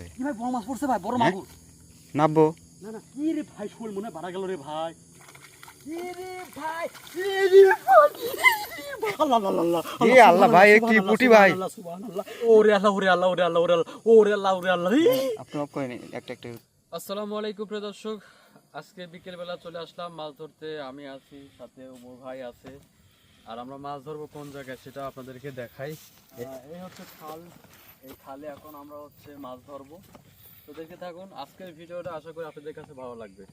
আছে কি ভাই বড় মাছ পড়ছে ভাই বড় হ্যাঁ? মাগুর। নাববো। না না কি রে ভাই শোল মনে বাড়া গেল রে ভাই। কি রে ভাই কি রে ভাই। আল্লাহ আল্লাহ আল্লাহ এ আল্লাহ ভাই, এ কি পুঁটি ভাই? সুবহানাল্লাহ ওরে আল্লাহ ওরে আল্লাহ ওরে আল্লাহ ওরে আল্লাহ ওরে আল্লাহ ওরে আল্লাহ। রে। আপনি অফ করেন একটা একটা। আসসালামু আলাইকুম প্রিয় দর্শক আজকে বিকেলবেলা চলে আসলাম মাছ ধরতে। আমি আছি সাথে ওমর ভাই আছে। আর আমরা মাছ ধরবো কোন জায়গায় সেটা আপনাদেরকে দেখাই। এই হচ্ছে খাল। এই খালে এখন আমরা হচ্ছে মাছ ধরবো। তো দেখে থাকুন আজকের ভিডিওটা আশা করি আপনাদের কাছে ভালো লাগবে।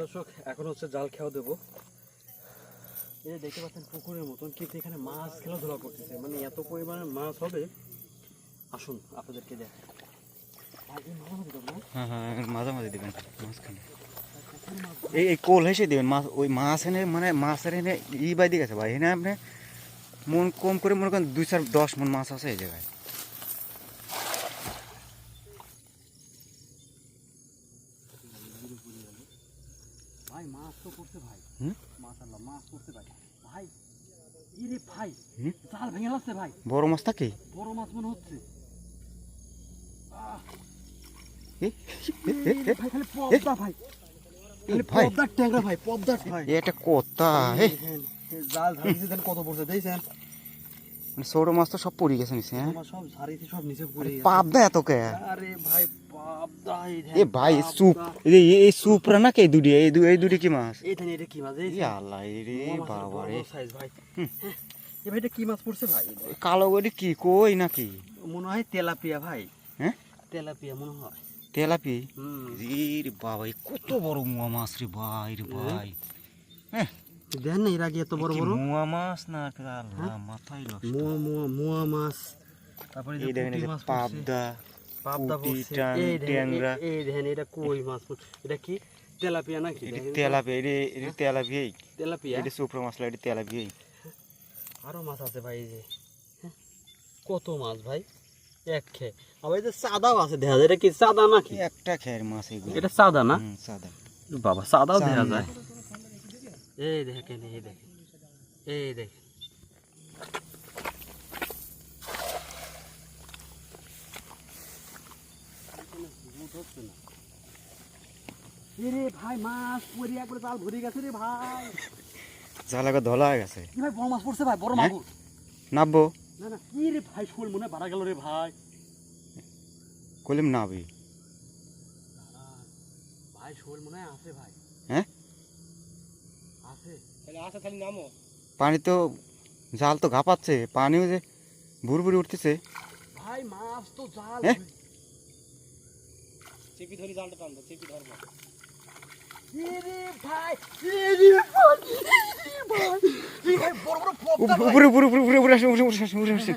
দর্শক এখন হচ্ছে জাল খেয়াও দেবো। এই যে দেখতে পাচ্ছেন পুকুরের মতন কিন্তু এখানে মাছ খেলাধুলা করতেছে। মানে এত পরিমাণে মাছ হবে। আসুন আপনাদেরকে দেখ হ্যাঁ হ্যাঁ মাঝামাঝি দেবেন। মাঝখানে। এই এই কোল হেসে দেবেন। মাছ ওই মাছ এনে মানে মাছের এনে ই বাইদি গেছে ভাই। এনে আপনি মন কম করে মনে করেন দুই চার দশ মন মাছ আছে এই জায়গায় ভাই মাছ তো পড়ছে ভাই মাছ পড়ছে ভাই? জাল ভেঙে লাগছে ভাই। বড় মাছ থাকে বড় মাছ মনে হচ্ছে। আহ, এ, ভাই খালি ভাই। খালি ভাই। পদ্মার ট্যাংরা ভাই পদ্মার ভাই। এ। একটা কোত্তা হে দেখেন, এই জাল কত পড়ছে দেখছেন? মানে ছোট মাছ তো সব পড়ে গেছে নিচে হ্যাঁ? সব ঝাড়িতে সব নিচে পড়ে গেছে। পাপ এত কে? আরে ভাই পাবদা এই এ ভাই এই সুপ। এই এই সুপরা না কে এই দুটি? এই দু- এই দুটি কি মাছ? এইখানে এটা কি মাছ? ই আল্লাহ রে বাবা রে। সাইজ ভাই। এ ভাই এটা কি মাছ পড়ছে ভাই? কালো গড়ি কি কই নাকি? মনে হয় তেলাপিয়া ভাই। হ্যাঁ? তেলাপিয়া মনে হয়। তেলাপি রে বাবা কত বড় মুয়া মাছ রে ভাই রে ভাই। দেন না এর আগে এত বড় কি বড় মুয়া মাছ না কি আল্লাহ মাথায় নষ্ট মোয়া মোয়া মোয়া মাছ তারপরে যে এই দেখেন এই পুঁটি যে মাছ পড়ছে। পাবদা পাবদা পুঁটি, পড়ছে। টাং, এই দেখেন, ট্যাংরা। এই- এই দেখেন এটা কই মাছ পড়ছে। এটা কি তেলাপিয়া নাকি এটি দেখেন তো? তেলাপি এটি এটি তেলাপি তেলাপিয়া এটি সুপ্র মশলা এটি তেলাপি আরও মাছ আছে ভাই এই যে হ্যাঁ, কত মাছ ভাই এক খে আবার এই যে সাদাও আছে দেখা যায় এটা কি সাদা নাকি একটা খের মাছ এগুলো এটা সাদা না হুম, সাদা বাবা সাদাও দেখা সাদা। যায় এই দেখেন এই দেখেন এই দেখেন। রে ভাই মাছ পরে একবারে জাল ভরে গেছে রে ভাই। ধলা হয়ে গেছে। ভাই বড় মাছ পড়ছে ভাই বড়? মাগুর। নাববো। না না কি রে ভাই শোল মনে বাড়া গেল রে ভাই। কলিম নাবি। ভাই শোল মনে আছে ভাই। হ্যাঁ? আছে তাহলে আছে খালি নামো পানি তো জাল তো ঘাপাচ্ছে পানিও যে ভুর ভুরি উঠতেছে ভাই মাছ তো জাল হ্যাঁ? চেপি ধরি জালটা টানতো চেপি ধরবো রে ভাই রে ভাই ভাই এই ভাই বড় বড় পপটা উপরে উপরে উপরে উপরে উপরে উপরে আসেন, উপরে উপরে আসেন, উপরে আসেন।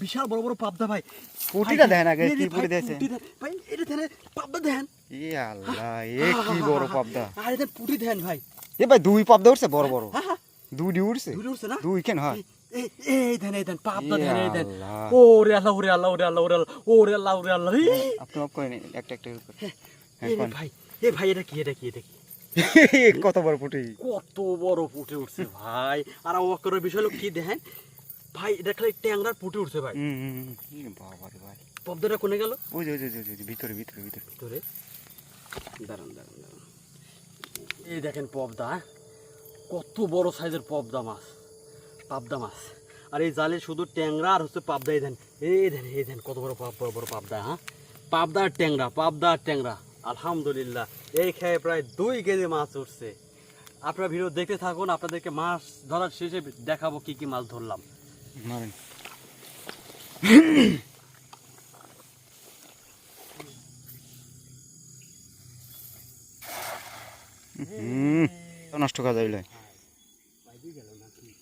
বিশাল বড় ভাই। পুঁটিটা দেন আগে, কি পুঁটি দেন। ভাই এটা দেন পপদা দেন। এ আল্লাহ এ কি বড় পাবদা। আরে দেন পুঁটি দেন ভাই। এ ভাই দুই পাবদা উঠছে বড় বড়। হ্যাঁ, হ্যাঁ, দুইটি উঠছে ধরে উঠছে না? দুই কেন হয়। পাবদা আল্লাহ। ওরে আল্লাহ ওরে আল্লাহ ওরে আল্লাহ ওরে আল্লাহ ওরে আল্লাহ ওরে আল্লাহ আপনি অফ করেন একটা একটা হ্যাঁ, কোন? ভাই। এ ভাই এটা কি এটা কি এটা কি? কত বড় পুটি? কত বড় ফুটে উঠছে ভাই। আর অবাক বিষয় হলো কি দেখেন? ভাই এটা খালি ট্যাংরার ফুটে উঠছে ভাই। বাবা রে ভাই। পদ্মটা কোনে গেল? ওই যে ওই যে, ভিতরে ভিতরে ভিতরে। ধরে দাঁড়ান দাঁড়ান দাঁড়ান। এই দেখেন পবদা? কত বড় সাইজের পবদা মাছ। পাবদা মাছ। আর এই জালে শুধু ট্যাংরা আর হচ্ছে পাবদা এই দেন। এই দেন এই দেন কত বড় পাব- বড় বড় পাবদা হ্যাঁ? পাবদা আর ট্যাংরা পাবদা আর ট্যাংরা। আলহামদুলিল্লাহ। এই খেয়ে প্রায় দুই কেজি মাছ উঠছে। আপনারা ভিডিও দেখতে থাকুন আপনাদেরকে মাছ ধরার শেষে দেখাবো কি কি মাছ ধরলাম। নষ্ট করা যাইলে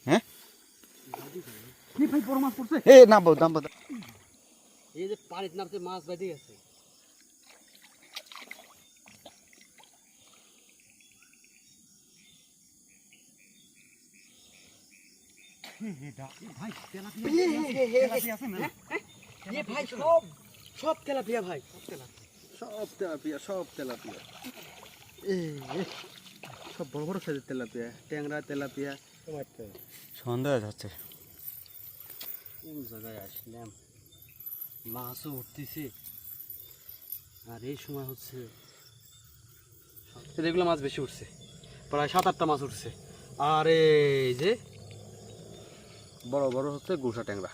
হ্যাঁ? এই যে পানিতে নামছে মাছ বাইতে গেছে। তেলাপিয়া সব বড় বড় সাইজের তেলাপিয়া ট্যাংরা তেলাপিয়া সন্দেহ হচ্ছে। কোন জায়গায় আসলাম? মাছও উঠতেছে। আর এই সময় হচ্ছে এগুলো মাছ বেশি উঠছে। প্রায় সাত আটটা মাছ উঠছে। আর এই যে বড় বড় হচ্ছে গুসা ট্যাংরা।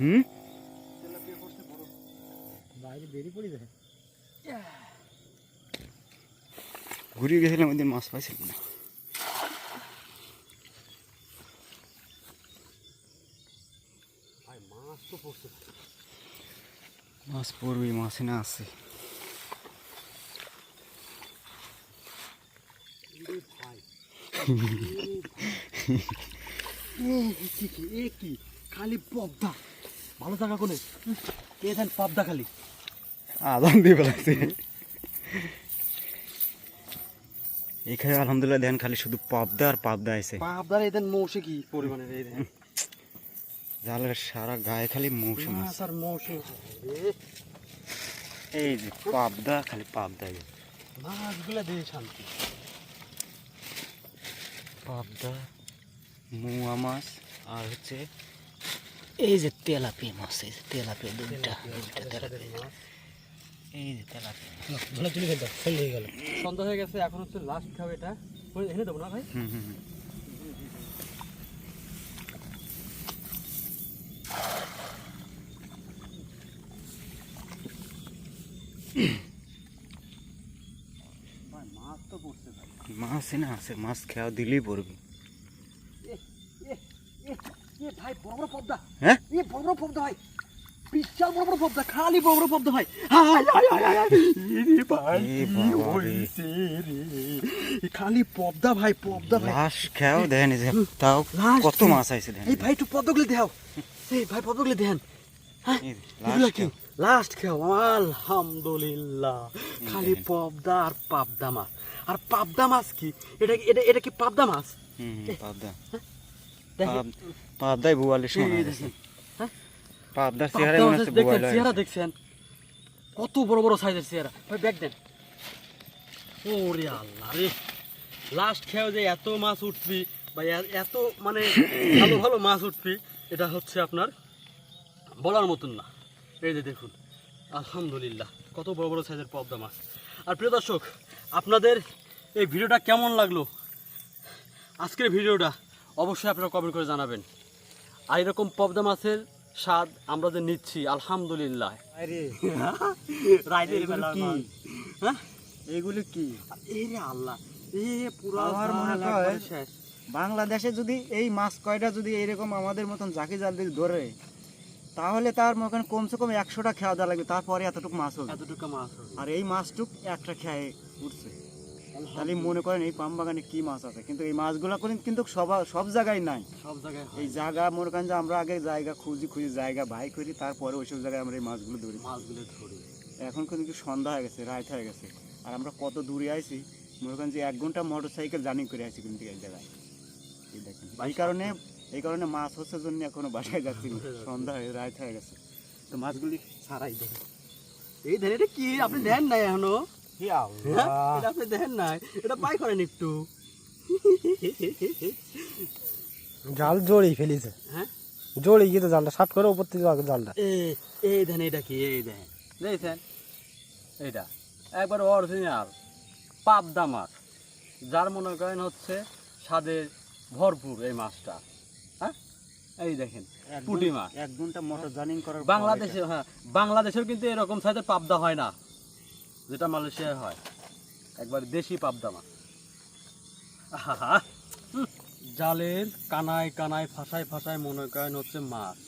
হুম? বাইরে দেরি পড়ে যায় ঘুরিয়ে গেছিলাম ওই দিন মাছ পাইছিলাম না মাছ পড়বি মাছ না আছে। কি কি কি খালি পদ্মা। ভালো জায়গা কোনে? দেন পাবদা খালি। আদান দিয়ে ফেলাইছে। এখানে আলহামদুলিল্লাহ দেন খালি শুধু পাবদা আর পাবদা আছে। পাবদার এই দেন মৌসে কি পরিমাণের এই দেন? জালের সারা গায়ে খালি মৌসুম মাছ আর মৌসে এই যে পাবদা খালি পাবদা মাছগুলো দিয়ে শান্তি। পাবদা মুয়া মাছ আর হচ্ছে এই যে তেলাপিয়া মাছ এই যে তেলাপিয়া দুইটা দুইটা তেলাপিয়া। এই যে তেলাপিয়া ধরে তুলে ফেলতে ফেল হয়ে গেল। সন্ধ্যা হয়ে গেছে এখন হচ্ছে লাস্ট খাবে এটা। এনে দেবো না ভাই? হুম হুম হুম। মাছ তো পড়ছে মাছ না আছে মাছ খেয়া দিলেই পড়বি। এ এ ভাই বড় বড় পদ্মা হ্যাঁ? এ বড় বড় পদ্মা ভাই। বিশাল বড় বড় পদ্মা খালি বড় বড় পদ্মা ভাই। খালি পদ্মা ভাই পদ্মা ভাই। লাশ খেয়াও দেন যে তাও কত মাছ আছে দেন এই ভাই একটু পদ্মগুলি দেখাও। এই ভাই পদ্মগুলি দেন এই যে, এগুলা লাশ কি? খেয়াও। লাস্ট খেও আলহামদুলিল্লাহ। খালি পদ্মা আর পাবদা মাছ। আর পাবদা মাছ কি? এটা এটা এটা কি পাবদা মাছ? হুম পাবদা। দেখেন। পাব- পাবদাই বুয়ালে শোনা এই গেছে দেখেন। হ্যাঁ? পাবদার চেহারা মনে হচ্ছে চেহারা দেখছেন। কত বড় বড় সাইজের চেহারা। ভাই ব্যাগ দেন। ওরে আল্লাহ রে। লাস্ট খেয়েও যে এত মাছ উঠবি বা এত মানে ভালো ভালো মাছ উঠবি এটা হচ্ছে আপনার বলার মতন না। এই যে দেখুন আলহামদুলিল্লাহ কত বড় বড় সাইজের পদ্মা মাছ। আর প্রিয় দর্শক আপনাদের এই ভিডিওটা কেমন লাগল? আজকের ভিডিওটা অবশ্যই আপনারা কমেন্ট করে জানাবেন। আর এরকম পদ্মা মাছের স্বাদ আমরা যে নিচ্ছি আলহামদুলিল্লাহ। কি? হ্যাঁ? এইগুলো কি? আল্লাহ মনে হয়- বাংলাদেশে যদি এই মাছ কয়টা যদি এরকম আমাদের মতন জাকি জাল দিয়ে ধরে তাহলে তার মনে কমসে কম একশোটা খেয়া দেওয়া লাগবে তারপরে এতটুকু মাছ হবে। এতটুকু মাছ। আর এই মাছটুক একটা খেয়ে উঠছে। তাহলে মনে করেন এই পাম বাগানে কি মাছ আছে? কিন্তু এই মাছগুলো কিন্তু কিন্তু সব সব জায়গায় নাই। সব জায়গায় এই জায়গা মনে করেন যে আমরা আগে জায়গা খুঁজি খুঁজি জায়গা ভাই করি তারপরে ওইসব জায়গায় আমরা এই মাছগুলো ধরি। মাছগুলো ধরি। এখন কিন্তু সন্ধ্যা হয়ে গেছে রাত হয়ে গেছে আর আমরা কত দূরে আইছি মনে করেন যে এক ঘণ্টা মোটর সাইকেল জার্নি করে আইছি কিন্তু এই জায়গায়। এই কারণে এই কারণে মাছ হচ্ছে জন্য এখনও বাসায় যাচ্ছি সন্ধ্যা হয়ে রাত হয়ে গেছে। তো মাছগুলি সারাই দেখেন এই এটা কি? আপনি দেন নাই এখনও? এটা আপনি দেন নাই? এটা পাই করেন একটু। জাল জড়িয়ে ফেলেছে। হ্যাঁ? জড়িয়ে গিয়ে তো জালটা শার্ট করে উপর থেকে জালটা। এই এই এটা কি? এই দেন। দেখছেন? এইটা। একবার অরিজিনাল পাবদা মাছ। যার মনে করেন হচ্ছে স্বাদে ভরপুর এই মাছটা। হ্যাঁ? এই দেখেন পুঁটি মাছ। এক ঘণ্টা মোটর জার্নিং করার বাংলাদেশে হ্যাঁ বাংলাদেশেও কিন্তু এরকম সাইজের পাবদা হয় না। যেটা মালয়েশিয়ায় হয় একবার দেশি পাবদা মাছ। জালের কানায় কানায় ফাঁসায় ফাঁসায় মনে করেন হচ্ছে মাছ।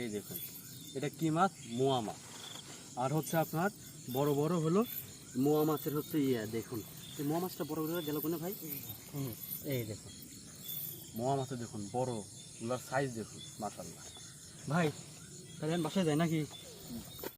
এই দেখুন এটা কি মাছ? মোয়া মাছ। আর হচ্ছে আপনার বড় বড় হলো মোয়া মাছের হচ্ছে ইয়ে দেখুন। এই মোয়া মাছটা বড় বড় গেল কোনো ভাই? এই দেখুন। মোয়া মাছের দেখুন বড় ওগুলোর সাইজ দেখুন মাশাল্লাহ ভাই তাহলে বাসায় যাই নাকি?